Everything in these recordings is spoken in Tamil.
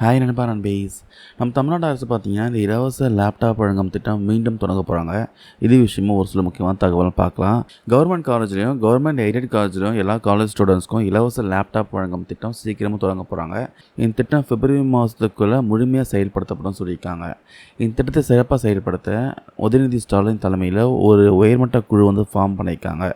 ஹாய் நினைப்பா நான் பேஸ் நம்ம தமிழ்நாடு அரசு பார்த்தீங்கன்னா இந்த இலவச லேப்டாப் வழங்கும் திட்டம் மீண்டும் தொடங்க போகிறாங்க இது விஷயமும் ஒரு சில முக்கியமான தகவல் பார்க்கலாம். கவர்மெண்ட் காலேஜ்லையும் கவர்மெண்ட் எய்டட் காலேஜ்லையும் எல்லா காலேஜ் ஸ்டூடெண்ட்ஸ்க்கும் இலவச லேப்டாப் வழங்கும் திட்டம் சீக்கிரமாக தொடங்க போகிறாங்க இந்த திட்டம் பிப்ரவரி மாதத்துக்குள்ளே முழுமையாக செயல்படுத்தப்படும் சொல்லியிருக்காங்க. இந்த திட்டத்தை சிறப்பாக செயல்படுத்த உதயநிதி ஸ்டாலின் தலைமையில் ஒரு உயர்மட்ட குழு வந்து ஃபார்ம் பண்ணியிருக்காங்க.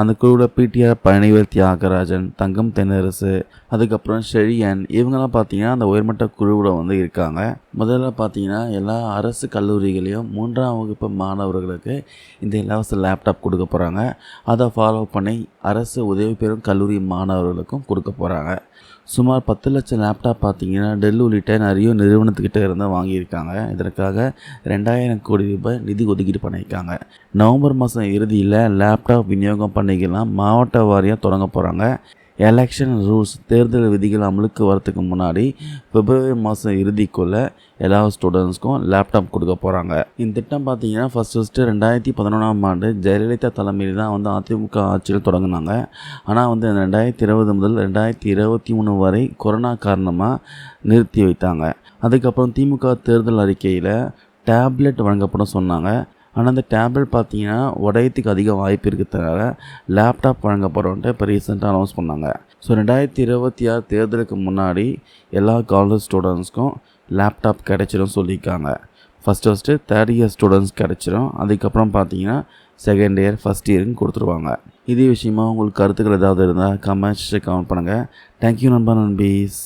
அந்த குழுவில் பிடிஆர் பழனிவேல் தியாகராஜன் தங்கம் தென்னரசு அதுக்கப்புறம் ஷெழியன் இவங்கெல்லாம் பார்த்தீங்கன்னா அந்த உயர்மட்ட குழுவில் வந்து இருக்காங்க. முதல்ல பார்த்தீங்கன்னா எல்லா அரசு கல்லூரிகளையும் மூன்றாம் வகுப்பு மாணவர்களுக்கு இந்த இலவச லேப்டாப் கொடுக்க போகிறாங்க அதை ஃபாலோ பண்ணி அரசு உதவி பெறும் கல்லூரி மாணவர்களுக்கும் கொடுக்க போகிறாங்க சுமார் பத்து லட்சம் லேப்டாப் பார்த்தீங்கன்னா டெல் உள்ளிட்ட நிறைய நிறுவனத்துக்கிட்ட இருந்து வாங்கியிருக்காங்க. இதற்காக ரெண்டாயிரம் கோடி ரூபாய் நிதி ஒதுக்கீடு பண்ணியிருக்காங்க. நவம்பர் மாதம் இறுதியில் லேப்டாப் விநியோகம் பண்ணிக்கலாம் மாவட்ட வாரியாக தொடங்க போகிறாங்க எலெக்ஷன் ரூல்ஸ் தேர்தல் விதிகள் அமலுக்கு வரத்துக்கு முன்னாடி பிப்ரவரி மாதம் இறுதிக்குள்ளே எல்லா ஸ்டூடெண்ட்ஸ்க்கும் லேப்டாப் கொடுக்க போகிறாங்க இந்த திட்டம் பார்த்தீங்கன்னா ஃபஸ்ட் ஃபஸ்ட்டு ரெண்டாயிரத்தி பதினொன்றாம் ஆண்டு ஜெயலலிதா தலைமையில் தான் வந்து அதிமுக ஆட்சியில் தொடங்கினாங்க. ஆனால் வந்து ரெண்டாயிரத்தி இருபது முதல் ரெண்டாயிரத்தி இருபத்தி மூணு வரை கொரோனா காரணமாக நிறுத்தி வைத்தாங்க. அதுக்கப்புறம் திமுக தேர்தல் அறிக்கையில் டேப்லெட் வழங்கப்படும் சொன்னாங்க. ஆனால் அந்த டேப்லெட் பார்த்தீங்கன்னா உடையத்துக்கு அதிக வாய்ப்பு இருக்கிறதுனால லேப்டாப் வழங்கப்படும்ன்ட்டு இப்போ ரீசெண்டாக அனௌன்ஸ் பண்ணாங்க. ஸோ ரெண்டாயிரத்தி இருபத்தி ஆறு தேர்தலுக்கு முன்னாடி எல்லா காலேஜ் ஸ்டூடெண்ட்ஸ்க்கும் லேப்டாப் கிடைச்சிடும் சொல்லியிருக்காங்க. First first third year students கிடச்சிரும். அதுக்கப்புறம் பார்த்தீங்கன்னா செகண்ட் இயர் ஃபஸ்ட் இயருன்னு கொடுத்துருவாங்க. இதே விஷயமா உங்களுக்கு கருத்துக்கள் ஏதாவது இருந்தால் கமெண்ட்ஸ் கமெண்ட் பண்ணுங்கள் தேங்க்யூ நண்பா நண்பீஸ்.